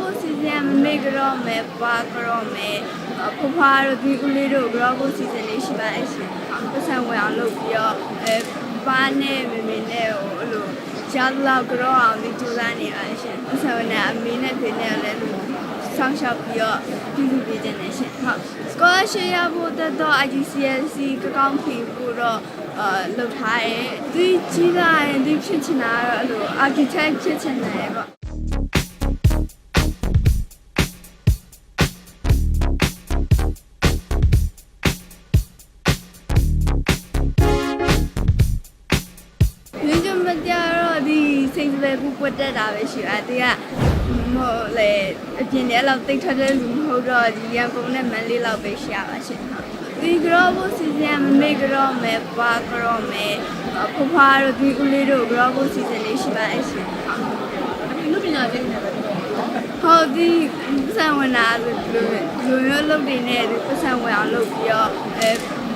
ဖို့စီစဉ်မမေကတော့မယ်ပွားကတော့မယ်ဖဖွားတို့ဒီဦးလေးတို့ကတော့ဖို့စီစဉ်လေးရှိပါရဲ့ရှင်ပတ်စံဝင်အောင်လုပ်ပြီးတော့အဲပါနဲ့မမေနဲ့ဟိုအဲ့လိုရလောက်ကတော့အောင်ဒီကြိုးစားနေပါရှင်ပတ်စံဝင်နဲ့အမေနဲ့ဖေနဲ့လည်းဆောင်းရှောက်ပြီးတော့ပြုလုပ်ပေးခြင်းနဲ့ရှင်ဟုတ် scholarship ရဖို့တက်တော့ IGCSE ကကောင်းဖီဖို့တော့အာလုပ်ထားရဲ့ဒီကြီးလာရင်ဒီဖြစ်ချင်တာကတော့အဲ့လို architect ဖြစ်ချင်တယ်ပေါ့။ စိတ်ပဲပူပွက်တက်တာပဲရှိတာ။ဒီကမဟုတ်လေအပြင်ထဲလောက်တိတ်ထွက်တဲ့လူမဟုတ်တော့ဒီရန်ကုန်နဲ့မန္တလေးလောက်ပဲရှိရပါရှင်။ဒီကြောဖို့စီစဉ်မမေကြောမယ်ပွားကြောမယ်ဖဖွားတို့ဒီဦးလေးတို့ကြောဖို့စီစဉ်လေးရှိပါရဲ့ရှင်။ဒီလူပညာရေးနဲ့ပဲတော့နော်ဟုတ်ဒီပတ်စံဝင်တာလို့ပြောလူမျိုးလုပ်တွေနဲ့ဒီပတ်စံဝင်အောင်လုပ်ပြီးတော့အဲ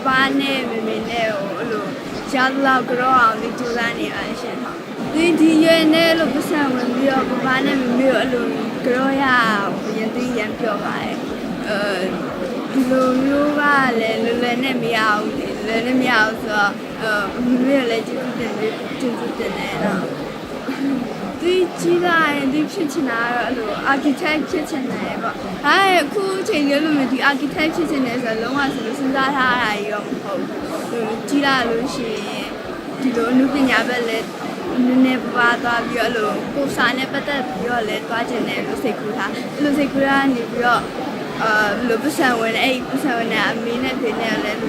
ပါနဲ့မမေနဲ့ဟိုအဲ့လိုရလောက်ကြောအောင်ဒီကြိုးစားနေပါရှင်ဟုတ် ဒီဒီရွယ်နဲ့လို့ပတ်စံဝင်ပြီးတော့ပပနဲ့မမေကိုအဲ့လိုကြောရရင်သိရန်ပြောပါရဲ့အဲဒီလိုမျိုးကလည်းလွယ်လွယ်နဲ့မရဘူးလေလွယ်နဲ့မရဘူးဆိုတော့အဲမမေလည်းကျေးဇူးတင်တယ်ကျေးဇူးတင်တယ်တော့ဒီကြီးလာရင်ဒီဖြစ်ချင်တာကတော့အဲ့လို architect ဖြစ်ချင်တယ်ပေါ့။ဒါရဲ့အခုချိန်လေးလို့မျိုးဒီ architect ဖြစ်ချင်တယ်ဆိုတော့လုံးဝဆိုလို့စဉ်းစားထားတာကြီးတော့မဟုတ်ဘူး။ဟိုကြီးလာလို့ရှိရင်ဒီလိုအမှုပညာဘက်လည်း နည်းနည်းပါးသွားပြီးတော့အဲ့လိုကိုယ်စာနဲ့ပတ်သက်ပြီးတော့လည်းသွားချင်တယ်လို့စိတ်ကူးထား။အဲ့လိုစိတ်ကူးထားနေပြီးတော့အာဘယ်လိုပတ်စံဝင်လဲအဲ့ဒီပတ်စံဝင်တဲ့အမေနဲ့ဖေနဲ့လည်း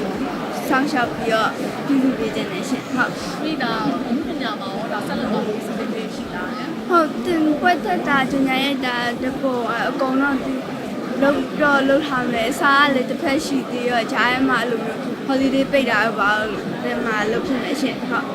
ဆောင်းရှောက်ပြီးတော့ပြုလုပ်ပေးခြင်းနဲ့ရှင်ဟုတ်ပြီးတော့လူပညာမှာတော့ဆက်လက်သွားဖို့စီစဉ်ပေးရှိတာလေဟုတ်တင်ပွက်သက်တာကျညာရိုက်တာတပုံအကုန်လုံးဒီလုံးတော့လုံးထားမယ်အစားကလည်းတစ်ဖက်ရှိသေးရောဂျားရဲမှာအဲ့လိုမျိုး holiday ပိတ်တာပါလို့ဒီမှာလုပ်ဖြစ်နေရှင်ဟုတ်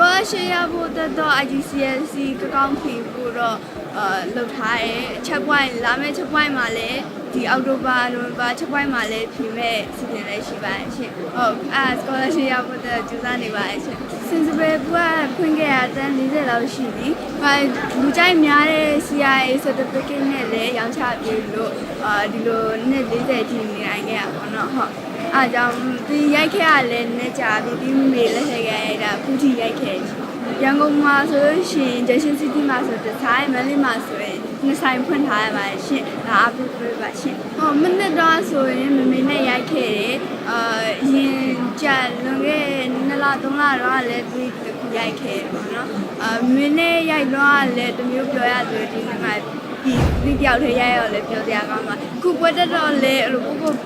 scholarship ရဖို့တက်တော့ IGCSE ကကောင်းဖီဖို့တော့အာလုပ်ထားရဲ့အချက် point လာမယ့်ချက် point မှာလည်းဒီအောက်တိုဘာနိုဝင်ဘာချက်ပိုင်းမှာလည်းဖြေမဲ့စီစဉ်လေးရှိပါရဲ့ရှင်။ဟုတ်အဲ scholarship ရဖို့တက်ကြိုးစားနေပါရဲ့ရှင်။ sensible ကဖွင့်ခဲ့ရတဲ့40လောက်ရှိပြီ။အဲလူကြိုက်များတဲ့ CIA certificate နဲ့လည်းရောင်းချပေးလို့အာဒီလိုနဲ့40ထိနေနိုင်ခဲ့ရပါတော့ဟုတ်။ အားကြောင့်ဒီရိုက်ခဲ့ရလဲနဲ့ကြာပြီဒီမေလက်ထက်ခဲ့ရတာအခုထိရိုက်ခဲ့ရှင်။ရန်ကုန်မှာဆိုလို့ရှိရင် Junction City မှာဆိုတစ်ဆိုင်မန္တလေးမှာဆိုရင်နှစ်ဆိုင်ဖွင့်ထားရပါတယ်ရှင်။ဒါအပြည့်ပြပါရှင်။ဟောမနစ်တော့ဆိုရင်မမေနဲ့ရိုက်ခဲ့တယ်။အာရင်ကြလွန်ခဲ့2လ3လတော့လည်းဒီတစ်ခုရိုက်ခဲ့တယ်ပေါ့နော်။အာမင်းနဲ့ရိုက်တော့လည်းတစ်မျိုးပြောရဆိုဒီမှာဒီဒီတယောက်တည်းရိုက်ရောလည်းပြောစရာကောင်းပါ။ခုပွဲတက်တော့လည်းအဲ့လိုပုပ်ပုပ်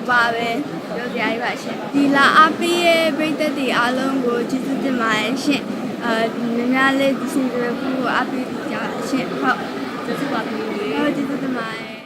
ပါပဲပြောစရာကြီးပါရှင်။ဒီလာအပီးရဲ့ပြိသက်တွေအားလုံးကိုကျေးဇူးတင်ပါတယ်ရှင်။အာများများလေးဒီစင်ကြယ်ကိုအပီးကြပါရှင်။ဟုတ်ကျေးဇူးပါခင်ဗျာဟုတ်ကျေးဇူးတင်ပါတယ်